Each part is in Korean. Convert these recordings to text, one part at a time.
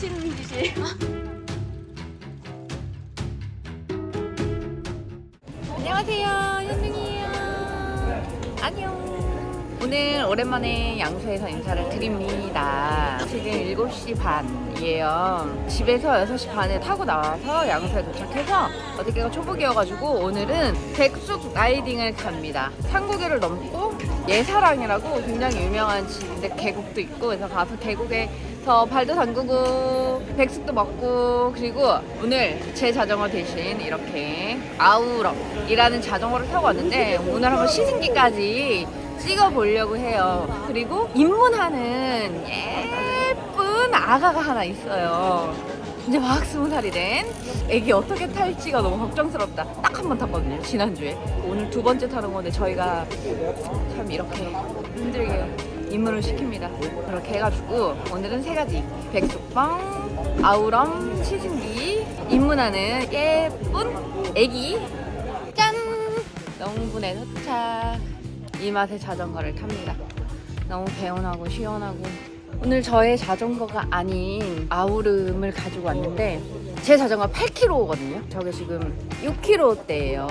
미친 짓이에요. 안녕하세요, 현중이에요. 안녕. 오늘 오랜만에 양수에서 인사를 드립니다. 지금 7시 반이에요. 집에서 6시 반에 타고 나와서 양수에 도착해서 어저께가 초복이어가지고 오늘은 백숙 라이딩을 갑니다. 상고개를 넘고 예사랑이라고 굉장히 유명한 집인데 계곡도 있고 그래서 가서 계곡에 서 발도 담그고 백숙도 먹고 그리고 오늘 제 자전거 대신 이렇게 아우럭이라는 자전거를 타고 왔는데 오늘 한번 시승기까지 찍어보려고 해요. 그리고 입문하는 예쁜 아가가 하나 있어요. 이제 막 스무 살이 된 애기 어떻게 탈지가 너무 걱정스럽다. 딱 한 번 탔거든요. 지난주에. 오늘 두 번째 타는 건데 저희가 참 이렇게 힘들게 입문을 시킵니다. 그렇게 해가지고 오늘은 세 가지 백숙빵, 아우럼, 치즈기 입문하는 예쁜 애기 짠! 영분에 도착. 이 맛에 자전거를 탑니다. 너무 개운하고 시원하고 오늘 저의 자전거가 아닌 아우름을 가지고 왔는데 제 자전거 8kg거든요. 저게 지금 6kg대예요.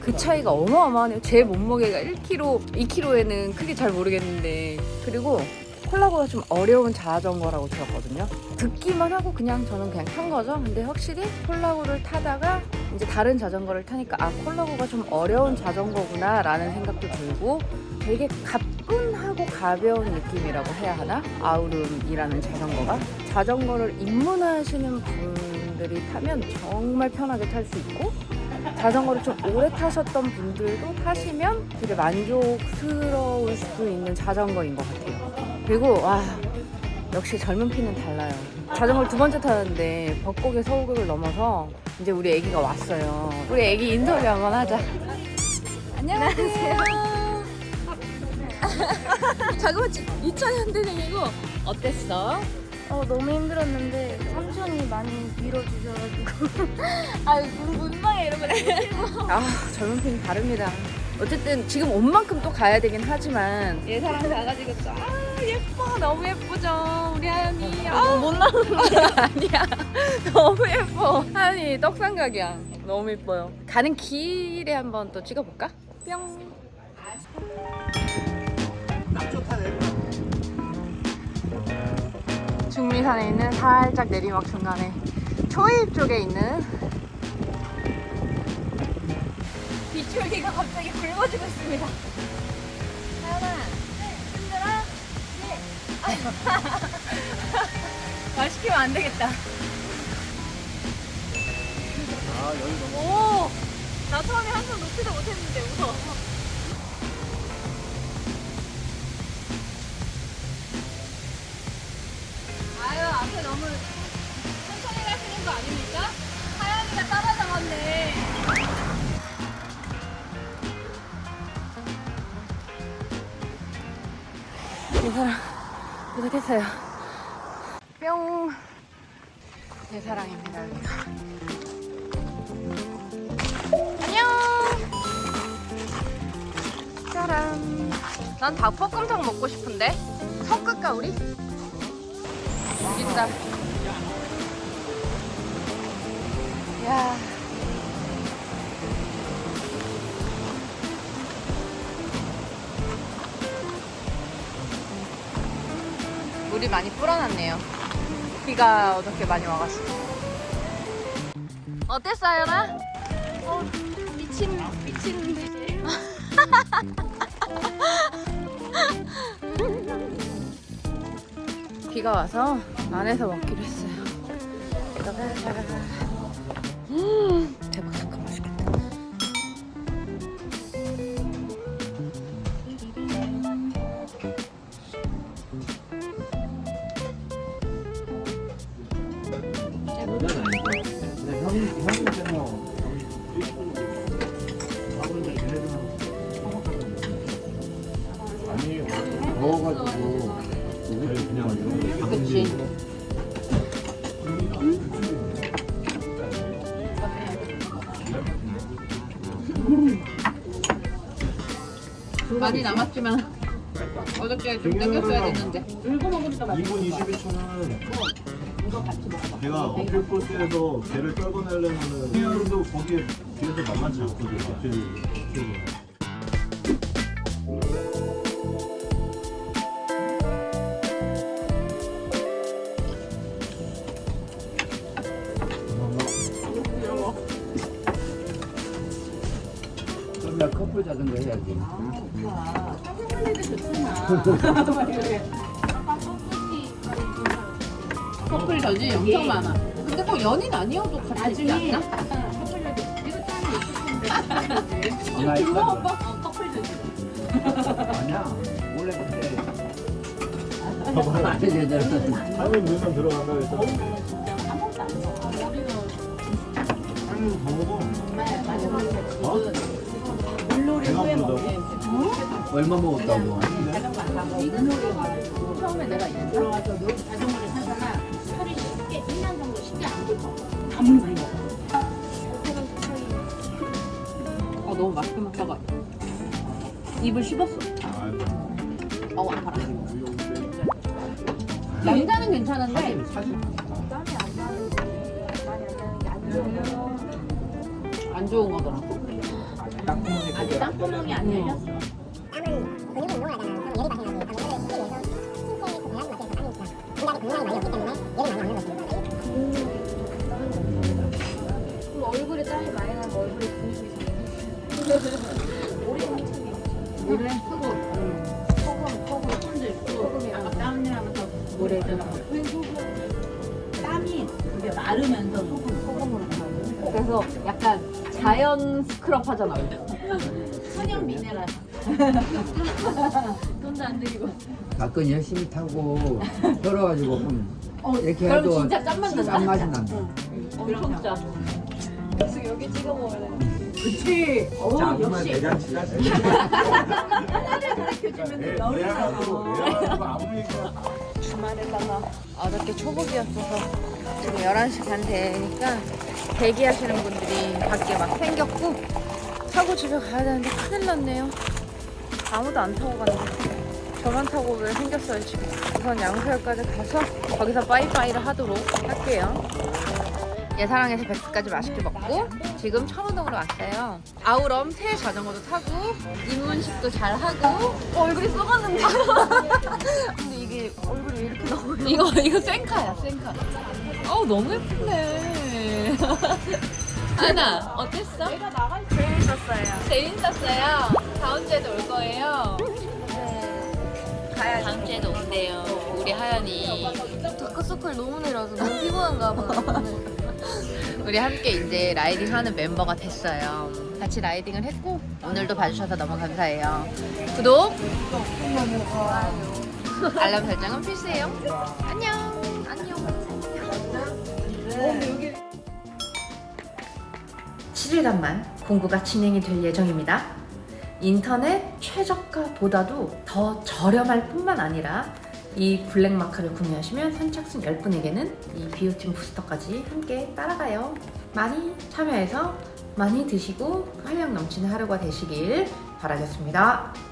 그 차이가 어마어마하네요. 제 몸무게가 1kg, 2kg에는 크게 잘 모르겠는데 그리고 콜라보가 좀 어려운 자전거라고 들었거든요. 듣기만 하고 그냥 저는 그냥 탄 거죠. 근데 확실히 콜라보를 타다가 이제 다른 자전거를 타니까 아 콜라보가 좀 어려운 자전거구나라는 생각도 들고 되게 가뿐하고 가벼운 느낌이라고 해야 하나? 아우름이라는 자전거가 자전거를 입문하시는 분들이 타면 정말 편하게 탈 수 있고 자전거를 좀 오래 타셨던 분들도 타시면 되게 만족스러울 수 있는 자전거인 것 같아요. 그리고 와 역시 젊은 피는 달라요. 자전거를 두 번째 타는데 벚곡의 서울극을 넘어서 이제 우리 애기가 왔어요. 우리 애기 인터뷰 한번 하자. 안녕하세요. 자그마치 2000년대생이고 어땠어? 어, 너무 힘들었는데 삼촌이 많이 밀어주셔가지고. 아 문, 문방에 이런 거아 젊은 피는 다릅니다. 어쨌든 지금 온 만큼 또 가야 되긴 하지만. 얘 사람 가가지고 아 예뻐. 너무 예쁘죠? 우리 하연이. 아, 못 나오는 아니야. 너무 예뻐. 하연이 떡상각이야. 너무 예뻐요. 가는 길에 한번 또 찍어볼까? 뿅 중미산에 있는 살짝 내리막 중간에 초입 쪽에 있는 비추기가 갑자기 붉어지고 있습니다 하연아 힘들어? 말 시키면 안 되겠다. 아 여기 너무 오! 나 처음에 한손 놓지도 못했는데 웃어. 아 거 아닙니까? 하연이가 따라잡았네. 내 사랑 도착했어요. 뿅. 내 사랑입니다. 안녕. 짜란. 난 닭볶음탕 먹고 싶은데. 섞을까 우리? 있다. 물이 많이 불어났네요. 비가 어저께 많이 와가지고. 어땠어요, 나? 어, 미친 미친 비가 와서 안에서 먹기로 했어요. 음, 많이 남았지만 어저께 좀 땡겼어야 됐는데. 2분 22초는 이거 같이 먹어봐. 걔가 어필 코스에서 걔를 떨궈내려면은 태연도 거기에 뒤에서 만만치 않거든 어필 어필은. 커플 자전거 해야지. 커플 저지 엄청 많아. 근데 꼭 연인 아니어도 같이 있지 않나? 있어. 아니야. 원래부터. 아니 제대로. 한명 눈만 들어간다 해서 한명 더 먹어 어? 배가 부르다고? 얼마 먹었다고? 처음에 내가. 들어와서 여기 자전거를 타잖아. 살이 쉽게 1년 정도 쉽게 안 긁어. 아무리 많이 먹어. 어, 너무 맛있게 먹다가 입을 씹었어. 어우 아파라. 남자는 괜찮은데 안 좋은 거더라. 땅콩이 아직 땅구멍이 안 열렸어. 땀은 근육이 운동을 하잖아. 그럼 얘를 발생하지. 그럼 오늘의 신체의 그 배양이 막혀서 빠지니까. 공간이 많이 없기 때문에 얘를 많이 올렸어. 그리고 얼굴에 땀이 많이 나면 얼굴에 근육이 물에 쓰고 소금, 소금, 손도 있고 아까 땀내 하면서 물에 들어가. 땀이 그게 마르면서 소금, 소금으로 그래서 약간 자연 스크럽 하잖아. 천연 미네랄. 돈도 안 들이고. 가끔 열심히 타고 떨어가지고 좀 어, 이렇게 그럼 해도 진짜 짠맛 난다. 짠맛이 난다. 엄청 짜. 그래서 여기 찍어 먹어야 돼. 그치. 어, 정말 역시. 대잔치가 주말에다가 어저께 초복이었어서 지금 11시 반 되니까 대기하시는 분들이 밖에 막 생겼고 타고 집에 가야 되는데 큰일 났네요. 아무도 안 타고 갔네. 저만 타고 왜 생겼어요 지금. 우선 양수역까지 가서 거기서 빠이빠이를 하도록 할게요. 예사랑에서 백스까지 맛있게 먹고 지금 청운동으로 왔어요. 아우럼 새 자전거도 타고 입문식도 잘 하고 어, 얼굴이 썩었는데. 근데 이게 얼굴이 왜 이렇게 나오냐? 이거 이거 쌩카야 쌩카. 어우 너무 예쁜데. 아나 어땠어? 재밌었어요. 재밌었어요. 다음 주에도 올 거예요. 네. 가야지. 다음 주에도 온대요. 우리 하연이. 다크서클 너무 내려서 너무 피곤한가 봐. 우리 함께 이제 라이딩 하는 멤버가 됐어요. 같이 라이딩을 했고 오늘도 봐주셔서 너무 감사해요. 구독, 좋아요. 알람 설정은 필수예요. 안녕. 안녕. 7일간만 공구가 진행이 될 예정입니다. 인터넷 최저가보다도 더 저렴할 뿐만 아니라 이 블랙마크를 구매하시면 선착순 10분에게는 이 비오틴 부스터까지 함께 따라가요. 많이 참여해서 많이 드시고 활력 넘치는 하루가 되시길 바라겠습니다.